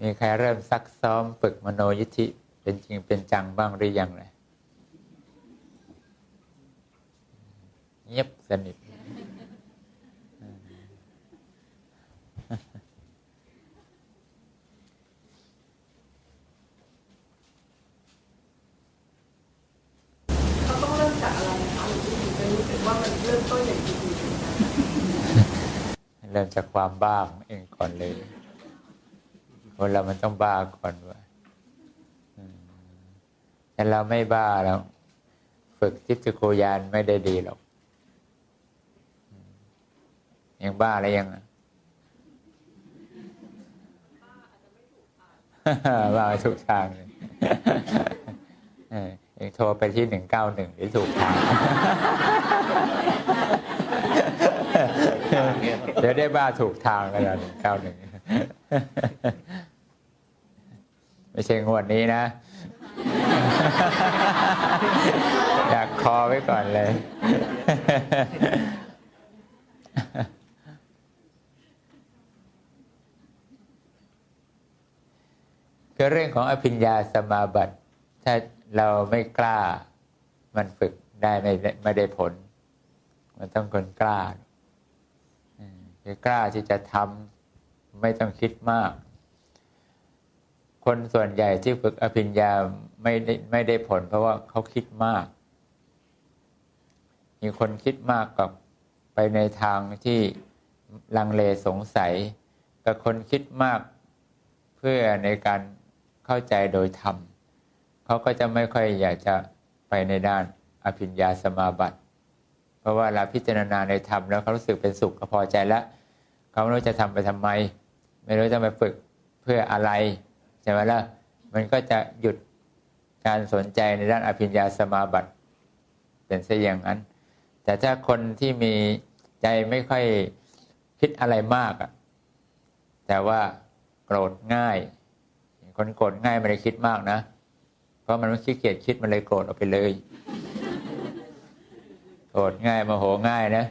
มีใครเริ่มซักซ้อมฝึกมโนยิทธิเป็นจริงเป็นจังบ้างหรือยังเลยเงียบสนิทเขาต้องเริ่มจากอะไรคะถึงจะรู้สึกว่ามันเริ่มต้นอย่างจริงเริ่มจากความบ้าของเองก่อนเลย คนเรามันต้องบ้าก่อนว่าแต่เราไม่บ้าแล้ว ฝึกทิพยโคยานไม่ได้ดีหรอกยังบ้าอะไรยังอะบ้าไม่ถูกทางเลยเออเองโทรไปที่หนึ่งเก้าหนึ่งหรือถูกทางเดี๋ยวได้บ้าถูกทางกันแล้วหนึ่งเก้าหนึ่ง ไม่ใช่งวดนี้นะ อยากคอไว้ก่อนเลย ก็เรื่องของอภิญญาสมาบัติ ถ้าเราไม่กล้า มันฝึกได้ไม่ได้ไม่ได้ผล มันต้องคนกล้าอืมคือกล้าที่จะทำไม่ต้องคิดมาก คนส่วนใหญ่ที่ฝึกอภิญญาไม่ได้ไม่ได้ผล เพราะว่าเขาคิดมาก มีคนคิดมากกับไปในทางที่ลังเลสงสัย กับคนคิดมากเพื่อในการเข้าใจโดยธรรมเขาก็จะไม่ค่อยอยากจะไปในด้านอภิญญาสมาบัติ เพราะว่าเราพิจารณาในธรรมแล้วเขารู้สึกเป็นสุขก็พอใจแล้วเขาไม่รู้จะทำไปทำไม ไม่รู้จะไปฝึกเพื่ออะไร ช่ไหมล่ะมันก็จะหยุดการสนใจในด้านอภิญญาสมาบัติเป็นเสียอย่างนั้น แต่ถ้าคนที่มีใจไม่ค่อยคิดอะไรมากอะแต่ว่าโกรธง่าย คนโกรธง่ายไม่ได้คิดมากนะ เพราะมันไม่ขี้เกียจคิดมันเลยโกรธออกไปเลย โกรธง่ายโมโหง่ายนะ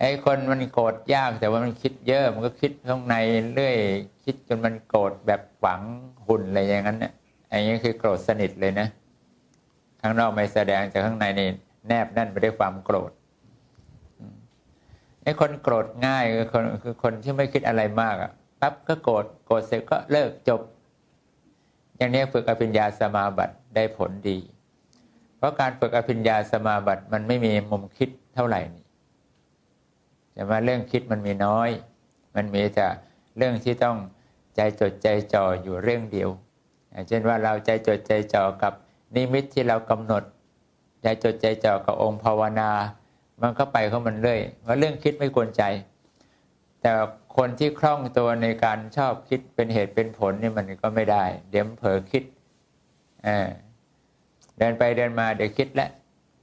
ไอ้คนมันโกรธยากแต่ว่ามันคิดเยอะมันก็คิดข้างในเรื่อย คิดจนมันโกรธแบบฝังหุ่นอะไรอย่างนั้นเนี่ยไอ้นี้คือโกรธสนิทเลยนะ ข้างนอกไม่แสดงแต่ข้างในนี่แนบแน่นไปด้วยความโกรธไอ้คนโกรธง่ายคือคนคือคนที่ไม่คิดอะไรมากอะปั๊บก็โกรธโกรธเสร็จก็เลิกจบ อย่างนี้ฝึกอภิญญาสมาบัติได้ผลดี เพราะการฝึกอภิญญาสมาบัติมันไม่มีมุมคิดเท่าไหร่นี่ แต่ว่าเรื่องคิดมันมีน้อย มันมีแต่เรื่องที่ต้องใจจดใจจ่ออยู่เรื่องเดียว เช่นว่าเราใจจดใจจ่อกับนิมิตที่เรากำหนด ใจจดใจจ่อกับองค์ภาวนา มันก็ไปของมันเรื่อยว่าเรื่องคิดไม่กวนใจ แต่คนที่คล่องตัวในการชอบคิดเป็นเหตุเป็นผลนี่มันก็ไม่ได้ เดี๋ยวเผลอคิดเดินไปเดินมาเดี๋ยวคิดแล้ว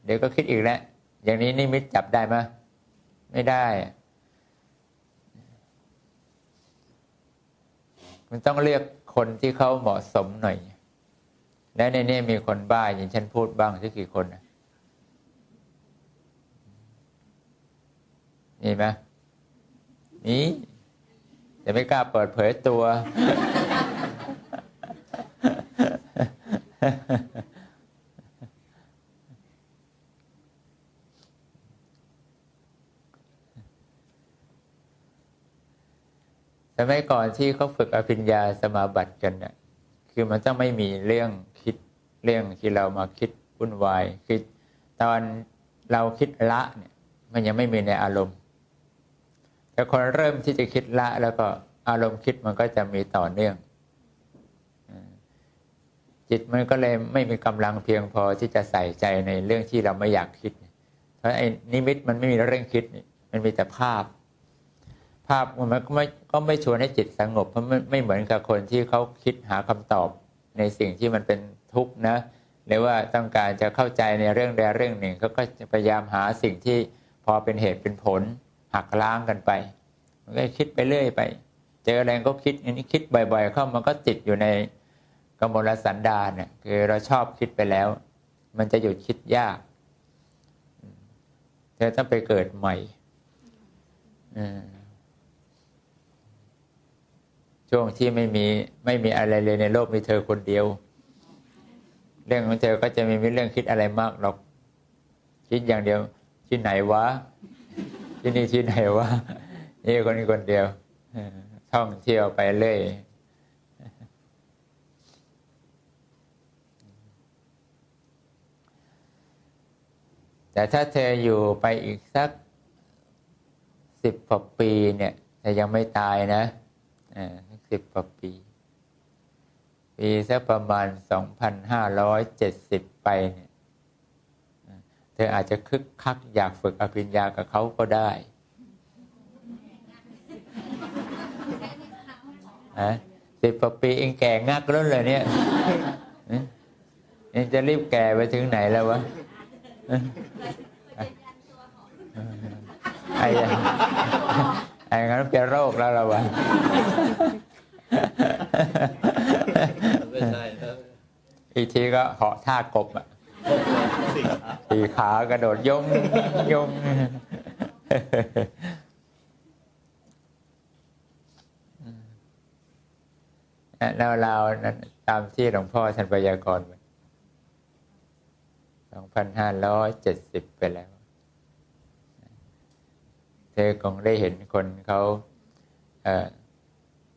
เดี๋ยวก็คิดอีกแล้วอย่างนี้นิมิตจับได้ไหม ไม่ได้ มันต้องเลือกคนที่เขาเหมาะสมหน่อย และในนี้มีคนบ้าอย่างฉันพูดบ้างสักกี่คนนะมีไหมมีแต่ไม่กล้าเปิดเผยตัว สมัยก่อนที่เขาฝึกอภิญญาสมาบัติกันเนี่ยคือมันต้องไม่มีเรื่องคิดเรื่องที่เรามาคิดวุ่นวายคือตอนเราคิดละเนี่ย มันยังไม่มีในอารมณ์ แต่คนเริ่มที่จะคิดละแล้วก็อารมณ์คิดมันก็จะมีต่อเนื่องจิตมันก็เลยไม่มีกำลังเพียงพอที่จะใส่ใจในเรื่องที่เราไม่อยากคิด เพราะไอ้นิมิตมันไม่มีเรื่องคิดมันมีแต่ภาพาพมันก็ไม่ก็ไม่ชวนให้จิตสงบ เพราะไม่ไม่เหมือนกับคนที่เขาคิดหาคำตอบในสิ่งที่มันเป็นทุกข์นะหรือว่าต้องการจะเข้าใจในเรื่องใดเรื่องหนึ่งเขาก็จะพยายามหาสิ่งที่พอเป็นเหตุเป็นผลหักล้างกันไป มันก็คิดไปเรื่อยไป เจออะไรก็คิดอันนี้คิดบ่อยๆ เข้ามันก็ติดอยู่ในกมลสันดาเนี่ยคือเราชอบคิดไปแล้ว มันจะหยุดคิดยากเธอต้องไปเกิดใหม่อืม ช่วงที่ไม่มีไม่มีอะไรเลยในโลกมีเธอคนเดียว เรื่องของเธอก็จะไม่มีเรื่องคิดอะไรมากหรอก คิดอย่างเดียว ที่ไหนวะ ที่นี่ที่ไหนวะนี่คนนี้คนเดียวท่องเที่ยวไปเรื่อยแต่ถ้าเธออยู่ไปอีกสักสิบกว่าปีเนี่ยแต่ยังไม่ตายนะ สิบกว่าปีปีสักประมาณสองพันห้าร้อยเจ็ดสิบไปเนี่ยเธออาจจะคึกคักอยากฝึกอภิญญากับเขาก็ได้ฮะสิบกว่าปีเองแก่งักแล้วเลยเนี่ยเองจะรีบแก่ไปถึงไหนแล้ววะไอ้ไอ้งั้นเป็นโรคแล้วละวะ ไม่ใช่นะอีกทีก็เหาะท่ากบอะสี่ขากระโดดยงยงแล้วเรานั้นตามที่หลวงพ่อท่านพยากรณ์สองพันห้าร้อยเจ็ดสิบไปแล้ว เธอคงได้เห็นคนเขา เอ่อ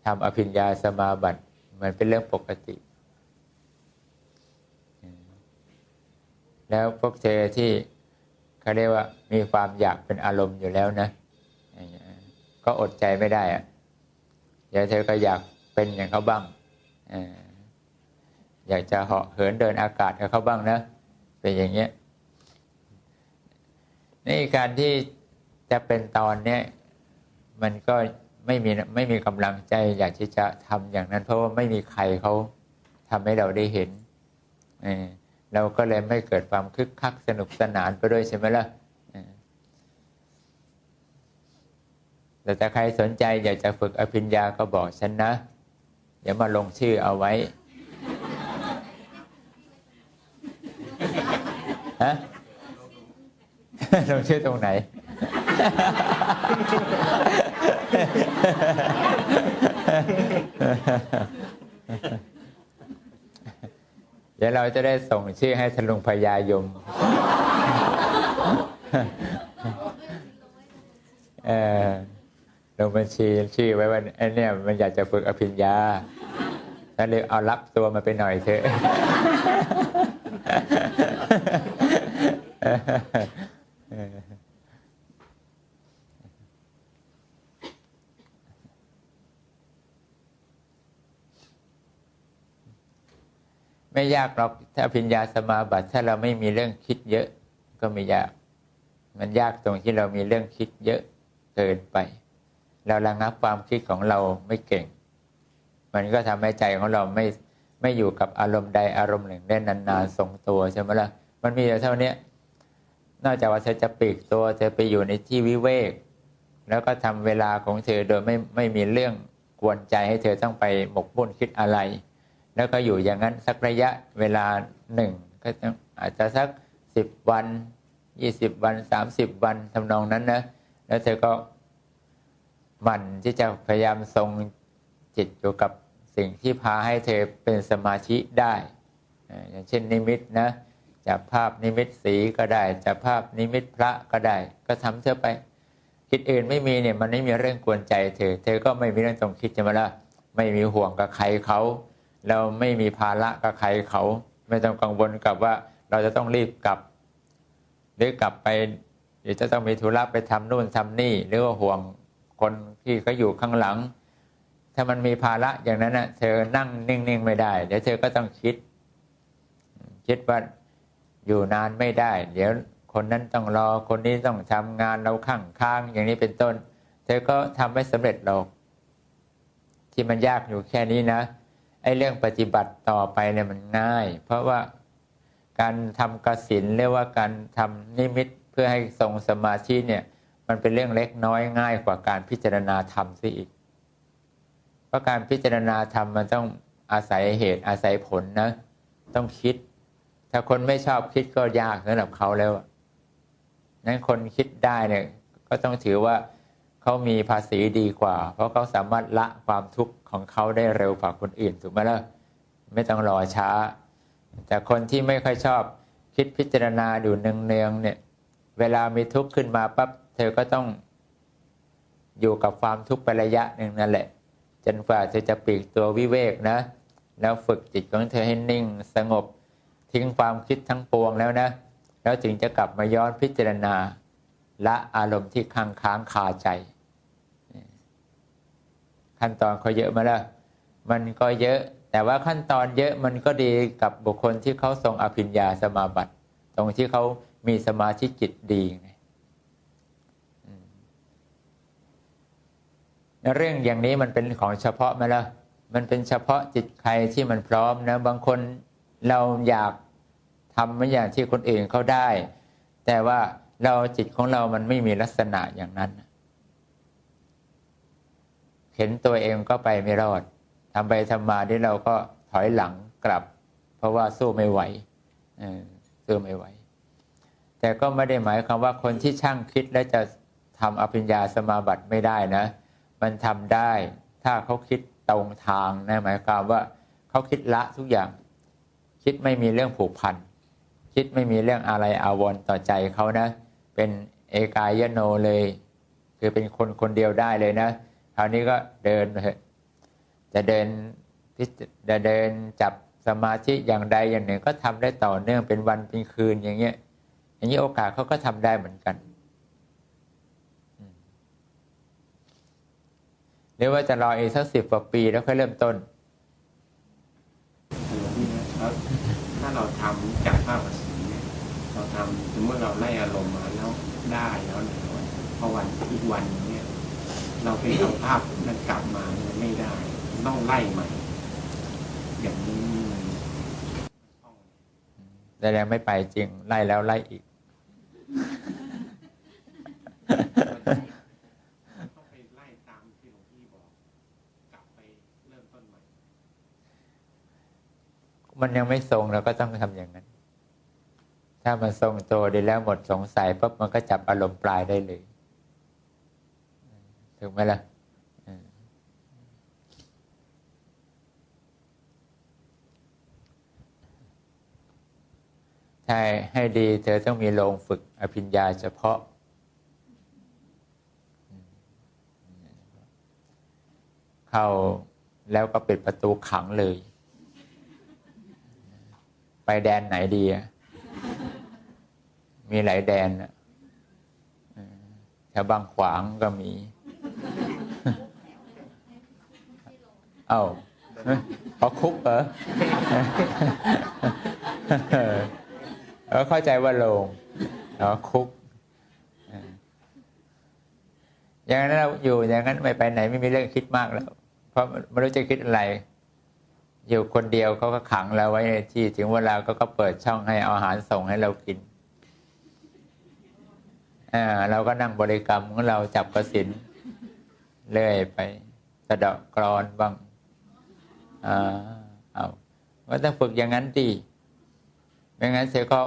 ทำอภิญญาสมาบัติ มันเป็นเรื่องปกติ แล้วพวกเธอที่เขาเรียกว่ามีความอยากเป็นอารมณ์อยู่แล้วนะ ก็อดใจไม่ได้อะเดี๋ยวเธอก็อยากเป็นอย่างเขาบ้างเอ่ออยากจะเหาะเหินเดินอากาศกับเขาบ้างนะ เป็นอย่างเงี้ยนี่การที่จะเป็นตอนเนี้ยมันก็ ไม่มีไม่มีกำลังใจอยากที่จะทำอย่างนั้น เพราะว่าไม่มีใครเขาทำให้เราได้เห็นเออเราก็เลยไม่เกิดความคึกคักสนุกสนานไปด้วยใช่ไหมล่ะแต่ถ้าใครสนใจอยากจะฝึกอภิญญาก็บอกฉันนะเดี๋ยวมาลงชื่อเอาไว้ฮะลงชื่อตรงไหน เดี๋ยวเราจะได้ส่งชื่อให้ทลุงพญายม เออลงบัญชีชื่อไว้ว่าไอ้เนี่ยมันอยากจะฝึกอภิญญาถ้าเลยเอารับตัวมาไปหน่อยเถอะ ไม่ยากหรอกถ้าอภิญญาสมาบัติถ้าเราไม่มีเรื่องคิดเยอะก็ไม่ยาก มันยากตรงที่เรามีเรื่องคิดเยอะเกินไป เราระงับความคิดของเราไม่เก่ง มันก็ทำให้ใจของเราไม่ไม่อยู่กับอารมณ์ใดอารมณ์หนึ่งได้นานๆทรงตัวใช่ไหมล่ะมันมีแต่เท่านี้นอกจากว่าเธอจะปลีกตัวเธอไปอยู่ในที่วิเวก แล้วก็ทำเวลาของเธอโดยไม่ไม่มีเรื่องกวนใจให้เธอต้องไปหมกมุ่นคิดอะไร แล้วก็อยู่อย่างนั้นสักระยะเวลาหนึ่งก็อาจจะสักสิบวันยี่สิบวันสามสิบวันทำนองนั้นนะแล้วเธอก็หมั่นที่จะพยายามทรงจิตอยู่กับสิ่งที่พาให้เธอเป็นสมาธิได้ อย่างเช่นนิมิตนะจากภาพนิมิตสีก็ได้จากภาพนิมิตพระก็ได้ ก็ทำเธอไป คิดอื่นไม่มีเนี่ยมันไม่มีเรื่องกวนใจเธอ เธอก็ไม่มีเรื่องต้องคิดใช่ไหมล่ะไม่มีห่วงกับใครเขา เราไม่มีภาระกับใครเขาไม่ต้องกังวลกับว่าเราจะต้องรีบกลับ หรือกลับไปเดี๋ยวจะต้องมีธุระไปทำนู่นทำนี่ หรือว่าห่วงคนที่เขาอยู่ข้างหลัง ถ้ามันมีภาระอย่างนั้นนะเธอนั่งนิ่งๆไม่ได้ เดี๋ยวเธอก็ต้องคิด คิดว่าอยู่นานไม่ได้ เดี๋ยวคนนั้นต้องรอคนนี้ต้องทำงานเราข้างค้างอย่างนี้เป็นต้น เธอก็ทำไม่สำเร็จหรอกที่มันยากอยู่แค่นี้นะ อ้เรื่องปฏิบัติต่อไปเนี่ยมันง่าย เพราะว่าการทำกสินเรียกว่าการทำนิมิตเพื่อให้ทรงสมาธิเนี่ย มันเป็นเรื่องเล็กน้อยง่ายกว่าการพิจารณาธรรมซะอีก เพราะการพิจารณาธรรมมันต้องอาศัยเหตุอาศัยผลนะ ต้องคิด ถ้าคนไม่ชอบคิดก็ยากสำหรับเขาแล้วนั้นคนคิดได้เนี่ย ก็ต้องถือว่าเขามีภาษีดีกว่า เพราะเขาสามารถละความทุกข์ ของเขาได้เร็วกว่าคนอื่นถูกไหมล่ะไม่ต้องรอช้า แต่คนที่ไม่ค่อยชอบคิดพิจารณาอยู่เนืองๆเนี่ย เวลามีทุกข์ขึ้นมาปั๊บเธอก็ต้องอยู่กับความทุกข์ไประยะหนึ่งนั่นแหละ จนกว่าเธอจะปลีกตัววิเวกนะ แล้วฝึกจิตของเธอให้นิ่งสงบทิ้งความคิดทั้งปวงแล้วนะ แล้วถึงจะกลับมาย้อนพิจารณา ละอารมณ์ที่ค้างค้างคาใจ ขั้นตอนเขาเยอะมาแล้ว มันก็เยอะ แต่ว่าขั้นตอนเยอะมันก็ดีกับบุคคลที่เขาทรงอภิญญาสมาบัติ ตรงที่เขามีสมาธิจิตดีเรื่องอย่างนี้มันเป็นของเฉพาะไหมล่ะมันเป็นเฉพาะจิตใครที่มันพร้อมนะ บางคนเราอยากทำไม่อย่างที่คนอื่นเขาได้ แต่ว่าเราจิตของเรามันไม่มีลักษณะอย่างนั้น เห็นตัวเองก็ไปไม่รอดทำไปทำมาที่เราก็ถอยหลังกลับ เพราะว่าสู้ไม่ไหวอสู้ไม่ไหว แต่ก็ไม่ได้หมายความว่าคนที่ช่างคิดและจะทำอภิญญาสมาบัติไม่ได้นะ มันทำได้ ถ้าเขาคิดตรงทางนะหมายความว่าเขาคิดละทุกอย่าง คิดไม่มีเรื่องผูกพันคิดไม่มีเรื่องอะไรอาวรต่อใจเขานะ เป็นเอกายโนเลย คือเป็นคนคนเดียวได้เลยนะ คราวนี้ก็เดินไปเถอะจะเดินพิจจะเดินจับสมาธิอย่างใดอย่างหนึ่งก็ทำได้ต่อเนื่องเป็นวันเป็นคืนอย่างเงี้ยอย่างนี้โอกาสเขาก็ทำได้เหมือนกันหรือว่าจะรออีกสักสิบกว่าปีแล้วค่อยเริ่มต้นถ้าเราทำจากภาพภาษีเนี่ยเราทำสมมติเราไล่อารมณ์มาแล้วได้แล้วเนี่ยพอวันอีกวันเนี่ย เราไปเอาภาพนั้นกลับมาเนี่ยไม่ได้ ต้องไล่ใหม่ อย่างนี้มันต้องแต่ยังไม่ไปจริง ไล่แล้วไล่อีกต้องไปไล่ตามที่หลวงพี่บอกกลับไปเริ่มต้นใหม่มันยังไม่ทรงเราก็ต้องทำอย่างนั้น ถ้ามันทรงตัวดีแล้วหมดสงสัยปั๊บมันก็จับอารมณ์ปลายได้เลย ถูกไหมล่ะอืมใช่ให้ดีเธอต้องมีโรงฝึกอภิญญาเฉพาะ เข้าแล้วก็ปิดประตูขังเลย ไปแดนไหนดีอะมีหลายแดนอะแถวบางขวางก็มี เอ้าเฮ้ยเขาคุกเหรอเออเออเข้าใจว่าโรงอ๋อคุก อย่างนั้นเราอยู่อย่างนั้นไม่ไปไหนไม่มีเรื่องคิดมากแล้ว เพราะไม่รู้จะคิดอะไร อยู่คนเดียวเขาก็ขังเราไว้ในที่ ถึงเวลาก็ก็เปิดช่องให้เอาอาหารส่งให้เรากินอ่าเราก็นั่งบริกรรมของเราจับกระสินเลื่อยไปสะเดาะกรอนบ้าง อ่าเอาก็ต้องฝึกอย่างนั้นดีไม่งั้นเธอก็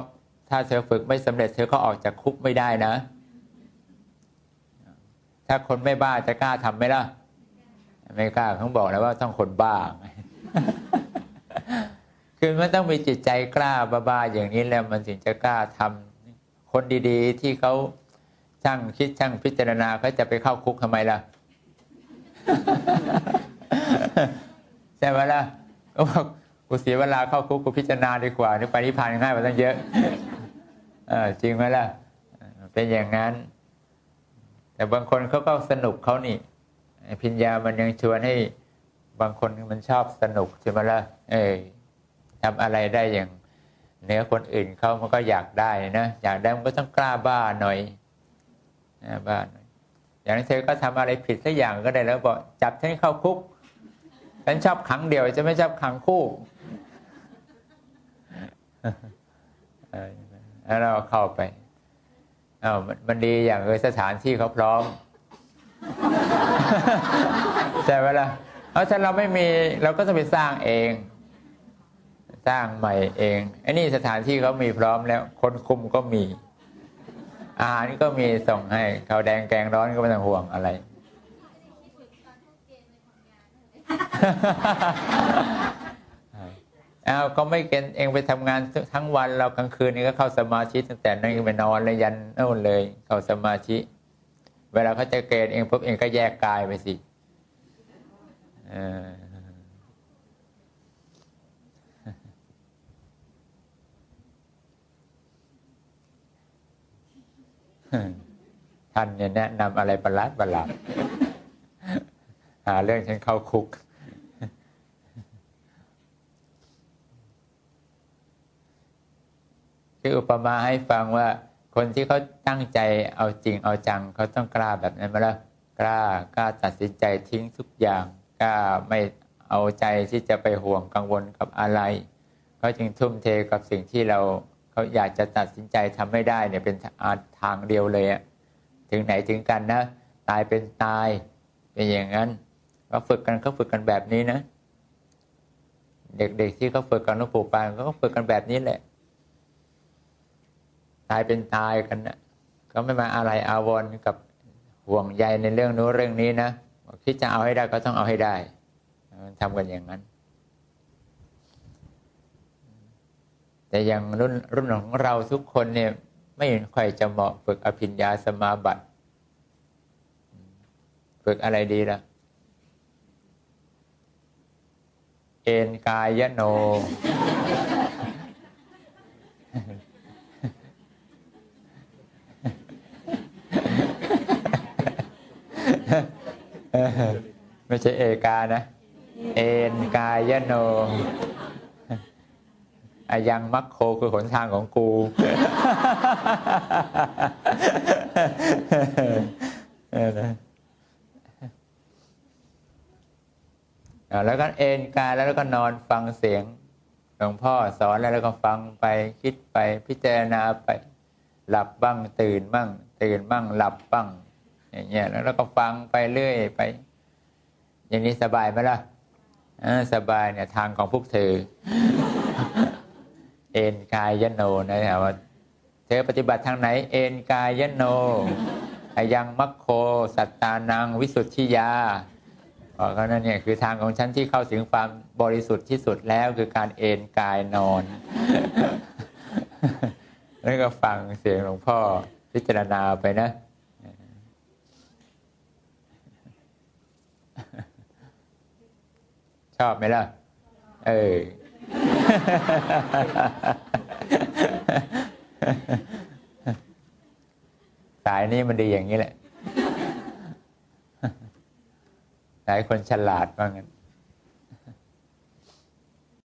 ถ้าเธอฝึกไม่สำเร็จเธอก็ออกจากคุกไม่ได้นะ ถ้าคนไม่บ้าจะกล้าทำไหมล่ะ ไม่กล้าเขาบอกแล้วว่าต้องคนบ้า คือมันต้องมีจิตใจกล้าบ้าๆอย่างนี้แล้วมันถึงจะกล้าทำคนดีๆ ที่เขาช่างคิดช่างพิจารณาเขาจะไปเข้าคุกทำไมล่ะ ใช่ไหมล่ะก็บอกกูเสียเวลาเข้าคุกกูพิจารณาดีกว่านี่ไปนิพพานง่ายกว่าตั้งเยอะเออจริงไหมล่ะ เป็นอย่างนั้น แต่บางคนเขาก็สนุกเขานี่พิญญามันยังชวนให้บางคนมันชอบสนุกใช่ไหมล่ะเออทำอะไรได้อย่างเนื้อคนอื่นเขามันก็อยากได้นะอยากได้มันก็ต้องกล้าบ้าหน่อยบ้าหน่อย อย่างนี้เธอก็ทำอะไรผิดสักอย่างก็ได้แล้วบอกจับฉันเข้าคุก ฉันชอบขังเดียวจะไม่ชอบขังคู่แล้วเราเข้าไปอ้าวมันดีอย่างเออสถานที่เขาพร้อมใช่ไหมล่ะเพราะฉะนั้นเราไม่มีเราก็ต้องไปสร้างเอง สร้างใหม่เองไอ้นี่สถานที่เขามีพร้อมแล้ว คนคุมก็มี อาหารก็มีส่งให้ข้าวแดงแกงร้อนก็ไม่ต้องห่วงอะไร อ้าวก็ไม่เกณฑ์เองไปทำงานทั้งวันเรากลางคืนนี่ก็เข้าสมาธิตั้งแต่นั่งไปนอนเลยยันนู่นเลย เข้าสมาธิเวลาเขาจะเกณฑ์เองปุ๊บเองก็แยกกายไปสิท่านเนี่ยแนะนำอะไรประหลาดประหลาดาเรื่องฉันเข้าคุก คืออุปมาให้ฟังว่า คนที่เขาตั้งใจเอาจริงเอาจังเขาต้องกล้าแบบนั้นไหมาแล้วกล้ากล้าตัดสินใจทิ้งทุกอย่างกล้าไม่เอาใจที่จะไปห่วงกังวลกับอะไรเขาจึงทุ่มเทกับสิ่งที่เราเขาอยากจะตัดสินใจทำไม่ได้เนี่ยเป็นทางเดียวเลยอะถึงไหนถึงกันนะ ตายเป็นตายเป็นอย่างนั้น เขาฝึกกันเขาฝึกกันแบบนี้นะ เด็กๆที่เขาฝึกกันหลวงปู่ปานเขาก็ฝึกกันแบบนี้แหละ ตายเป็นตายกันนะเขาไม่มาอะไรอาวรกับห่วงใยในเรื่องนู้นเรื่องนี้นะคิดจะเอาให้ได้ก็ต้องเอาให้ได้ทำกันอย่างนั้น แต่อย่างรุ่นรุ่นของเราทุกคนเนี่ย ไม่ค่อยจะเหมาะฝึกอภิญญาสมาบัติ ฝึกอะไรดีล่ะอ นกายโน ไม่ใช่เอกานะ เอนกายโนอายังมัคโคคือหนทางของกู เออนะอ่า แล้วก็เอนกายแล้วก็นอนฟังเสียงหลวงพ่อสอนแล้วแล้วก็ฟังไปคิดไปพิจารณาไป หลับบ้างตื่นบ้างตื่นบ้างหลับบ้างอย่างเงี้ยแล้วเราก็ฟังไปเรื่อยไป อย่างนี้สบายไหมล่ะสบายเนี่ยทางของพวกเธอ เอ็นกายยโนนะครับว่าเธอปฏิบัติทางไหน เอ็นกายยโนอยังมัคโค สัตตานัง วิสุทธิยา กเขานั่นเนี่ยคือทางของฉันที่เข้าถึงความบริสุทธิ์ที่สุดแล้วคือการเอนกายนอน แล้วก็ฟังเสียงหลวงพ่อพิจารณาไปนะชอบไหมล่ะ เออ สายนี้มันดีอย่างนี้แหละ สายคนฉลาดว่างั้น